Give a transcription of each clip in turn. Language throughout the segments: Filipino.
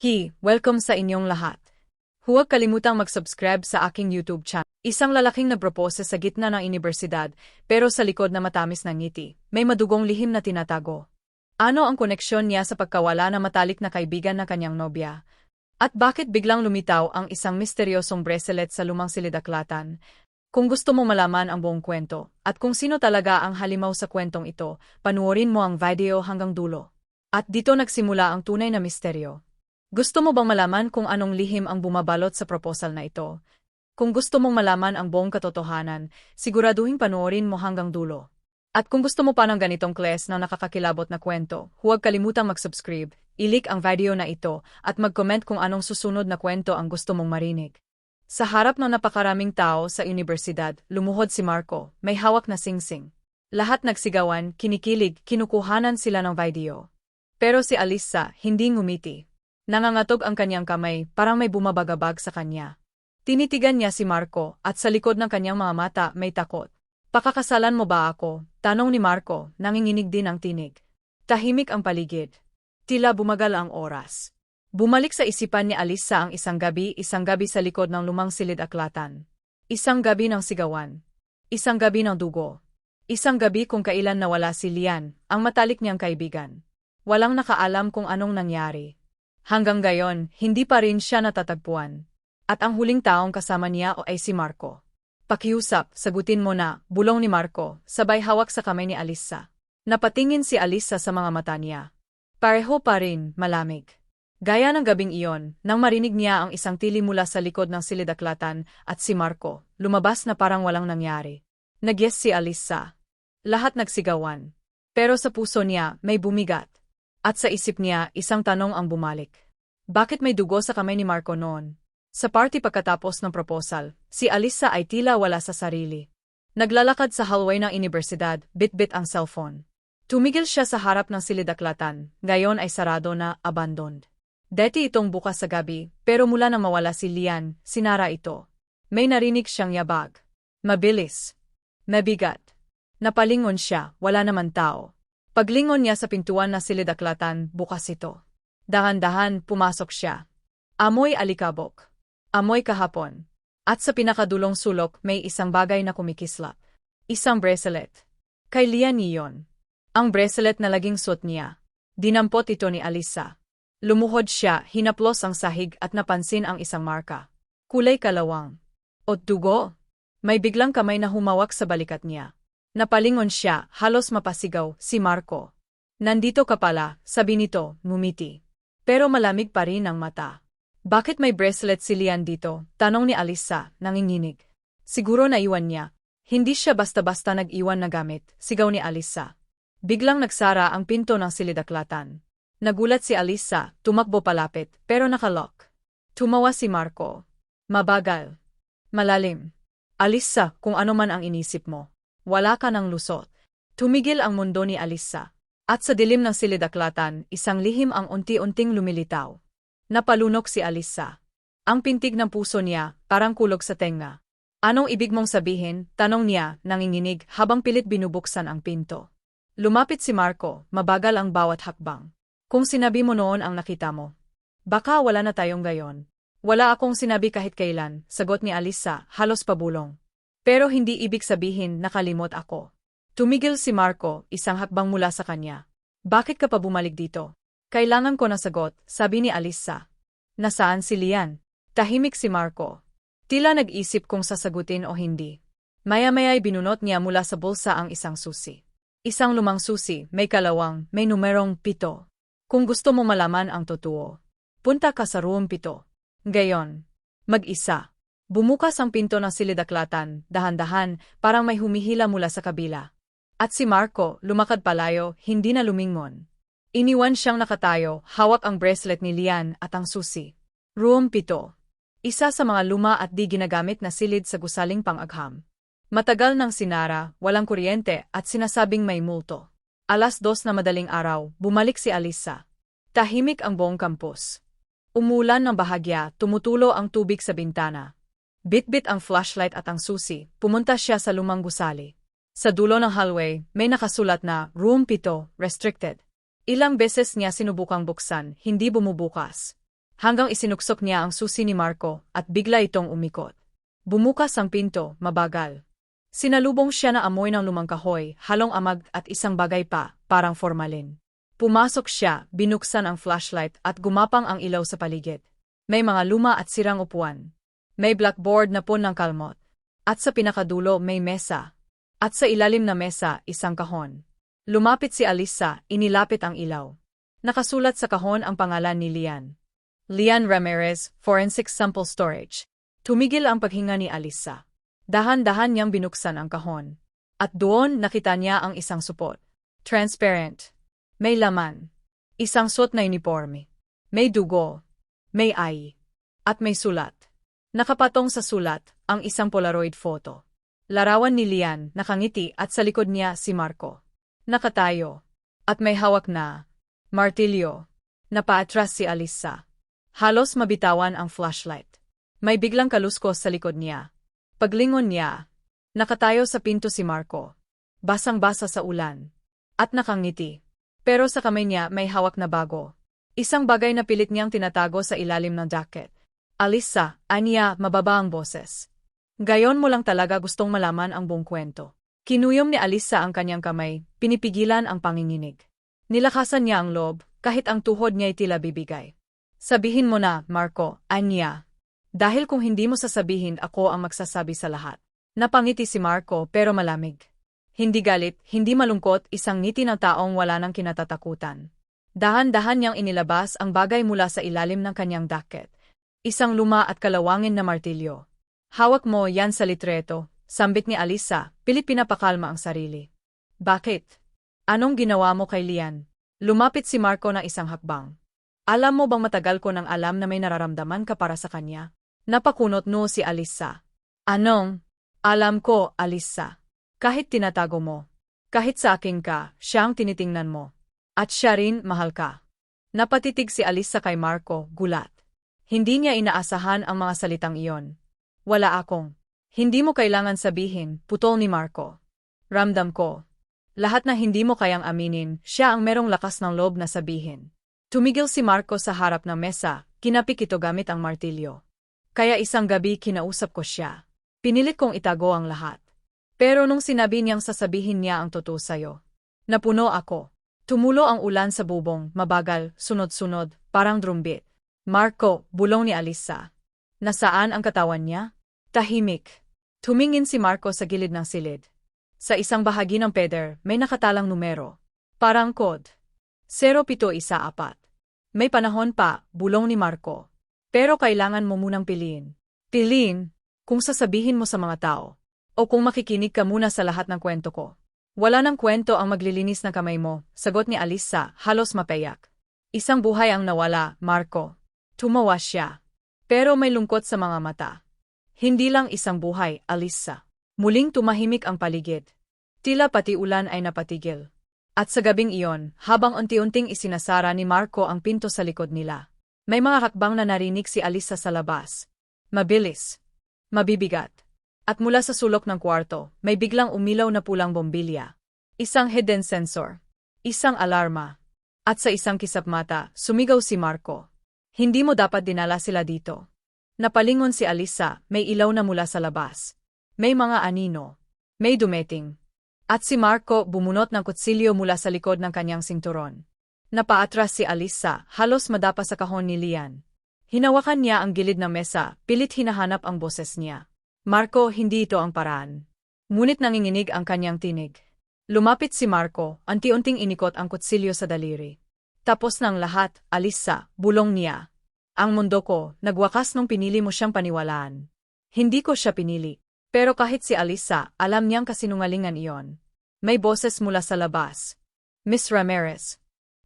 Hi, welcome sa inyong lahat. Huwag kalimutang mag-subscribe sa aking YouTube channel. Isang lalaking nagpropose sa gitna ng inibersidad, pero sa likod na matamis ng ngiti, may madugong lihim na tinatago. Ano ang koneksyon niya sa pagkawala na matalik na kaibigan ng kanyang nobya? At bakit biglang lumitaw ang isang misteryosong bracelet sa lumang silidaklatan? Kung gusto mo malaman ang buong kwento, at kung sino talaga ang halimaw sa kwentong ito, panuorin mo ang video hanggang dulo. At dito nagsimula ang tunay na misteryo. Gusto mo bang malaman kung anong lihim ang bumabalot sa proposal na ito? Kung gusto mong malaman ang buong katotohanan, siguraduhin panoorin mo hanggang dulo. At kung gusto mo pa ng ganitong class na nakakakilabot na kwento, huwag kalimutang mag-subscribe, ilik ang video na ito, at mag-comment kung anong susunod na kwento ang gusto mong marinig. Sa harap ng napakaraming tao sa universidad, lumuhod si Marco, may hawak na singsing. Lahat nagsigawan, kinikilig, kinukuhanan sila ng video. Pero si Alisa, hindi ngumiti. Nangangatog ang kanyang kamay, parang may bumabagabag sa kanya. Tinitigan niya si Marco, at sa likod ng kanyang mga mata may takot. Pakakasalan mo ba ako? Tanong ni Marco, nanginginig din ang tinig. Tahimik ang paligid. Tila bumagal ang oras. Bumalik sa isipan ni Alisa ang isang gabi, isang gabi sa likod ng lumang silid aklatan. Isang gabi ng sigawan. Isang gabi ng dugo. Isang gabi kung kailan nawala si Lian, ang matalik niyang kaibigan. Walang nakaalam kung anong nangyari. Hanggang gayon, hindi pa rin siya natatagpuan. At ang huling taong kasama niya o ay si Marco. Pakiusap, sagutin mo na, bulong ni Marco, sabay hawak sa kamay ni Alisa. Napatingin si Alisa sa mga mata niya. Pareho pa rin, malamig. Gaya ng gabing iyon, nang marinig niya ang isang tili mula sa likod ng silidaklatan at si Marco, lumabas na parang walang nangyari. Nagyes si Alisa. Lahat nagsigawan. Pero sa puso niya, may bumigat. At sa isip niya, isang tanong ang bumalik. Bakit may dugo sa kamay ni Marco noon? Sa party pagkatapos ng proposal, si Alisa ay tila wala sa sarili. Naglalakad sa hallway ng universidad, bit-bit ang cellphone. Tumigil siya sa harap ng silidaklatan, ngayon ay sarado na, abandoned. Deti itong bukas sa gabi, pero mula na mawala si Lian, sinara ito. May narinig siyang yabag. Mabilis. Mabigat. Napalingon siya, wala naman tao. Paglingon niya sa pintuan na silidaklatan, bukas ito. Dahan-dahan, pumasok siya. Amoy alikabok. Amoy kahapon. At sa pinakadulong sulok, may isang bagay na kumikislap. Isang bracelet. Kay Lian iyon. Ang bracelet na laging suot niya. Dinampot ito ni Alisa. Lumuhod siya, hinaplos ang sahig at napansin ang isang marka. Kulay kalawang. O dugo? May biglang kamay na humawak sa balikat niya. Napalingon siya, halos mapasigaw, si Marco. Nandito ka pala, sabi nito, ngumiti. Pero malamig pa rin ang mata. Bakit may bracelet si Lian dito? Tanong ni Alisa, nanginginig. Siguro naiwan niya. Hindi siya basta-basta nag-iwan na gamit, sigaw ni Alisa. Biglang nagsara ang pinto ng silidaklatan. Nagulat si Alisa, tumakbo palapit, pero nakalock. Tumawa si Marco. Mabagal. Malalim. Alisa, kung ano man ang inisip mo. Wala ka ng lusot. Tumigil ang mundo ni Alisa. At sa dilim ng silidaklatan, isang lihim ang unti-unting lumilitaw. Napalunok si Alisa. Ang pintig ng puso niya, parang kulog sa tenga. Anong ibig mong sabihin? Tanong niya, nanginginig, habang pilit binubuksan ang pinto. Lumapit si Marco, mabagal ang bawat hakbang. Kung sinabi mo noon ang nakita mo. Baka wala na tayong gayon. Wala akong sinabi kahit kailan, sagot ni Alisa, halos pabulong. Pero hindi ibig sabihin nakalimot ako. Tumigil si Marco, isang hakbang mula sa kanya. Bakit ka pa bumalik dito? Kailangan ko ng sagot, sabi ni Alisa. Nasaan si Lian? Tahimik si Marco. Tila nag-isip kung sasagutin o hindi. Maya-maya'y binunot niya mula sa bulsa ang isang susi. Isang lumang susi, may kalawang, may numerong pito. Kung gusto mo malaman ang totoo, punta ka sa room pito. Gayon, mag-isa. Bumukas ang pinto ng silidaklatan, dahan-dahan, parang may humihila mula sa kabila. At si Marco, lumakad palayo, hindi na lumingon. Iniwan siyang nakatayo, hawak ang bracelet ni Lian at ang susi. Room 7. Isa sa mga luma at di ginagamit na silid sa gusaling pang-agham. Matagal nang sinara, walang kuryente at sinasabing may multo. Alas dos na madaling araw, bumalik si Alisa. Tahimik ang buong kampus. Umulan ng bahagya, tumutulo ang tubig sa bintana. Bitbit ang flashlight at ang susi, pumunta siya sa lumang gusali. Sa dulo ng hallway, may nakasulat na Room 7, Restricted. Ilang beses niya sinubukang buksan, hindi bumubukas. hanggang isinuksok niya ang susi ni Marco at bigla itong umikot. Bumukas ang pinto, mabagal. Sinalubong siya na amoy ng lumang kahoy, halong amag at isang bagay pa, parang formalin. Pumasok siya, binuksan ang flashlight at gumapang ang ilaw sa paligid. May mga luma at sirang upuan. May blackboard na pun ng kalmot. At sa pinakadulo may mesa. At sa ilalim na mesa, isang kahon. Lumapit si Alisa, inilapit ang ilaw. Nakasulat sa kahon ang pangalan ni Lian. Lian Ramirez, Forensic Sample Storage. Tumigil ang paghinga ni Alisa. Dahan-dahan niyang binuksan ang kahon. At doon nakita niya ang isang supot. Transparent. May laman. Isang suot na uniforme. May dugo. May ay. At may sulat. Nakapatong sa sulat, ang isang Polaroid photo. Larawan ni Lian, nakangiti at sa likod niya si Marco. Nakatayo. At may hawak na. Martilyo. Napaatras si Alisa. Halos mabitawan ang flashlight. May biglang kaluskos sa likod niya. Paglingon niya, nakatayo sa pinto si Marco. Basang-basa sa ulan. At nakangiti. Pero sa kamay niya may hawak na bago. Isang bagay na pilit niyang tinatago sa ilalim ng jacket. Alisa, aniya, mababa ang boses. Gayon mo lang talaga gustong malaman ang buong kwento. Kinuyom ni Alisa ang kanyang kamay, pinipigilan ang panginginig. Nilakasan niya ang loob, kahit ang tuhod niya'y tila bibigay. Sabihin mo na, Marco, anya, dahil kung hindi mo sasabihin ako ang magsasabi sa lahat. Napangiti si Marco pero malamig. Hindi galit, hindi malungkot, isang ngiti ng taong wala nang kinatatakutan. Dahan-dahan niyang inilabas ang bagay mula sa ilalim ng kanyang jacket. Isang luma at kalawangin na martilyo. Hawak mo yan sa litreto, sambit ni Alisa, pilit pinapakalma ang sarili. Bakit? Anong ginawa mo kay Lian? Lumapit si Marco ng isang hakbang. Alam mo bang matagal ko nang alam na may nararamdaman ka para sa kanya? Napakunot no si Alisa. Anong? Alam ko, Alisa. Kahit tinatago mo. Kahit sa akin ka, siya ang tinitingnan mo. At siya rin, mahal ka. Napatitig si Alisa kay Marco, gulat. Hindi niya inaasahan ang mga salitang iyon. Wala akong. Hindi mo kailangan sabihin, putol ni Marco. Ramdam ko. Lahat na hindi mo kayang aminin, siya ang merong lakas ng loob na sabihin. Tumigil si Marco sa harap ng mesa, kinapik ito gamit ang martilyo. Kaya isang gabi kinausap ko siya. Pinilit kong itago ang lahat. Pero nung sinabi niyang sasabihin niya ang totoo sa'yo, napuno ako. Tumulo ang ulan sa bubong, mabagal, sunod-sunod, parang drumbit. Marco, bulong ni Alisa. Nasaan ang katawan niya? Tahimik. Tumingin si Marco sa gilid ng silid. Sa isang bahagi ng peder, may nakatalang numero. Parang code. 0714. May panahon pa, bulong ni Marco. Pero kailangan mo munang piliin. Piliin, kung sasabihin mo sa mga tao. O kung makikinig ka muna sa lahat ng kwento ko. Wala ng kwento ang maglilinis ng kamay mo, sagot ni Alisa, halos mapayak. Isang buhay ang nawala, Marco. Tumawa siya. Pero may lungkot sa mga mata. Hindi lang isang buhay, Alisa. Muling tumahimik ang paligid. Tila pati ulan ay napatigil. At sa gabing iyon, habang unti-unting isinasara ni Marco ang pinto sa likod nila, may mga hakbang na narinig si Alisa sa labas. Mabilis. Mabibigat. At mula sa sulok ng kwarto, may biglang umilaw na pulang bombilya. Isang hidden sensor. Isang alarma. At sa isang kisap mata, sumigaw si Marco. Hindi mo dapat dinala sila dito. Napalingon si Alisa, may ilaw na mula sa labas. May mga anino. May dumeting. At si Marco bumunot ng kutsilyo mula sa likod ng kanyang sinturon. Napaatras si Alisa, halos madapa sa kahon ni Lian. Hinawakan niya ang gilid ng mesa, pilit hinahanap ang boses niya. Marco, hindi ito ang paraan. Ngunit nanginginig ang kanyang tinig. Lumapit si Marco, anti-unting inikot ang kutsilyo sa daliri. Tapos ng lahat, Alisa, bulong niya. Ang mundo ko, nagwakas nung pinili mo siyang paniwalaan. Hindi ko siya pinili. Pero kahit si Alisa, alam niyang kasinungalingan iyon. May boses mula sa labas. Miss Ramirez,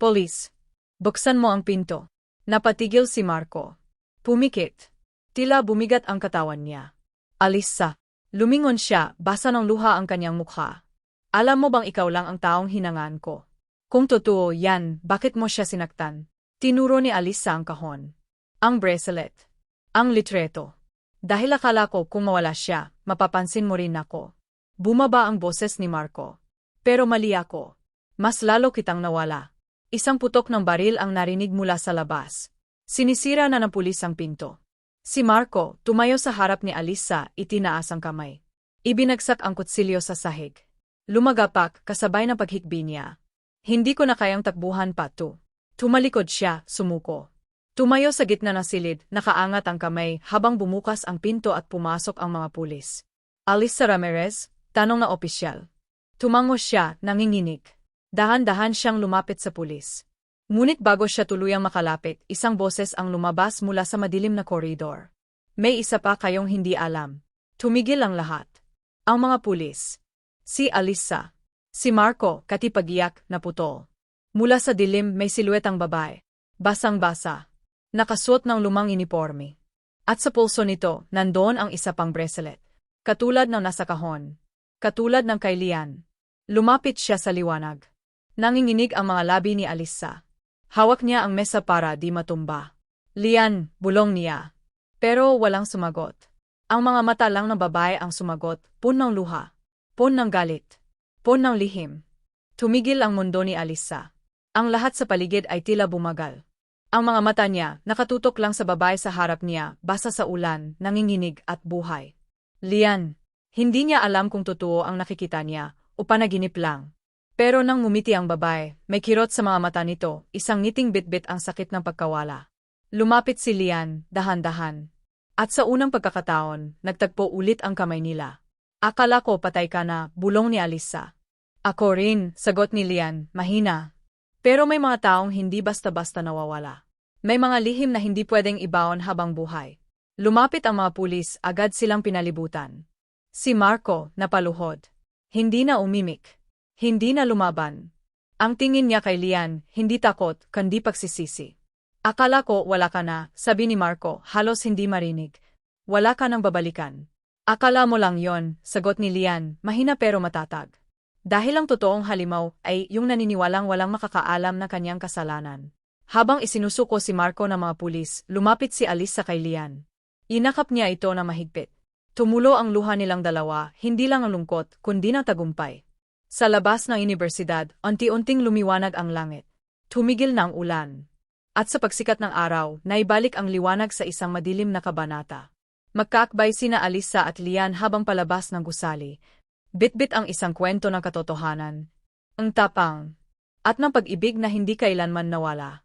Police. Buksan mo ang pinto. Napatigil si Marco. Pumikit. Tila bumigat ang katawan niya. Alisa. Lumingon siya, basa ng luha ang kanyang mukha. Alam mo bang ikaw lang ang taong hinangan ko? Kung totoo yan, bakit mo siya sinaktan? Tinuro ni Alisa ang kahon. Ang bracelet. Ang litreto. Dahil akala ko kung mawala siya, mapapansin mo rin ako. Bumaba ang boses ni Marco. Pero mali ako. Mas lalo kitang nawala. Isang putok ng baril ang narinig mula sa labas. Sinisira na ng pulis ang pinto. Si Marco, tumayo sa harap ni Alisa, itinaas ang kamay. Ibinagsak ang kutsilyo sa sahig. Lumagapak, kasabay ng paghikbi niya. Hindi ko na kayang takbuhan pa to. Tumalikod siya, sumuko. Tumayo sa gitna ng silid, nakaangat ang kamay habang bumukas ang pinto at pumasok ang mga pulis. Alisa Ramirez, tanong na opisyal. Tumango siya, nanginginig. Dahan-dahan siyang lumapit sa pulis. Ngunit bago siya tuluyang makalapit, isang boses ang lumabas mula sa madilim na koridor. May isa pa kayong hindi alam. Tumigil ang lahat. Ang mga pulis. Si Alisa. Si Marco, katipagiyak, na putol. Mula sa dilim may siluetang babae. Basang-basa. Nakasuot ng lumang iniporme. At sa pulso nito, nandoon ang isa pang bracelet. Katulad ng nasa kahon. Katulad ng kay Lian. Lumapit siya sa liwanag. Nanginginig ang mga labi ni Alisa. Hawak niya ang mesa para di matumba. Lian, bulong niya. Pero walang sumagot. Ang mga mata lang ng babae ang sumagot, pun ng luha, pun ng galit, ng lihim. Tumigil ang mundo ni Alisa. Ang lahat sa paligid ay tila bumagal. Ang mga mata niya, nakatutok lang sa babae sa harap niya, basa sa ulan, nanginginig at buhay. Lian, hindi niya alam kung totoo ang nakikita niya, o panaginip lang. Pero nang ngumiti ang babae, may kirot sa mga mata nito, isang ngiting bitbit ang sakit ng pagkawala. Lumapit si Lian, dahan-dahan. At sa unang pagkakataon, nagtagpo ulit ang kamay nila. Akala ko patay ka na, bulong ni Alisa. Ako rin, sagot ni Lian, mahina. Pero may mga taong hindi basta-basta nawawala. May mga lihim na hindi pwedeng ibaon habang buhay. Lumapit ang mga pulis, agad silang pinalibutan. Si Marco, napaluhod. Hindi na umimik. Hindi na lumaban. Ang tingin niya kay Lian, hindi takot, kundi pagsisisi. Akala ko wala ka na, sabi ni Marco, halos hindi marinig. Wala ka nang babalikan. Akala mo lang yon, sagot ni Lian, mahina pero matatag. Dahil ang totoong halimaw ay yung naniniwalang walang makakaalam na kanyang kasalanan. Habang isinusuko si Marco ng mga pulis, lumapit si Alice sa kay Lian. Inakap niya ito na mahigpit. Tumulo ang luha nilang dalawa, hindi lang ang lungkot, kundi ng tagumpay. Sa labas ng unibersidad, unti-unting lumiwanag ang langit. Tumigil na ang ulan. At sa pagsikat ng araw, naibalik ang liwanag sa isang madilim na kabanata. Magkaakbay sina Alisa at Lian habang palabas ng gusali. Bitbit ang isang kwento ng katotohanan. Ang tapang. At ng pag-ibig na hindi kailanman nawala.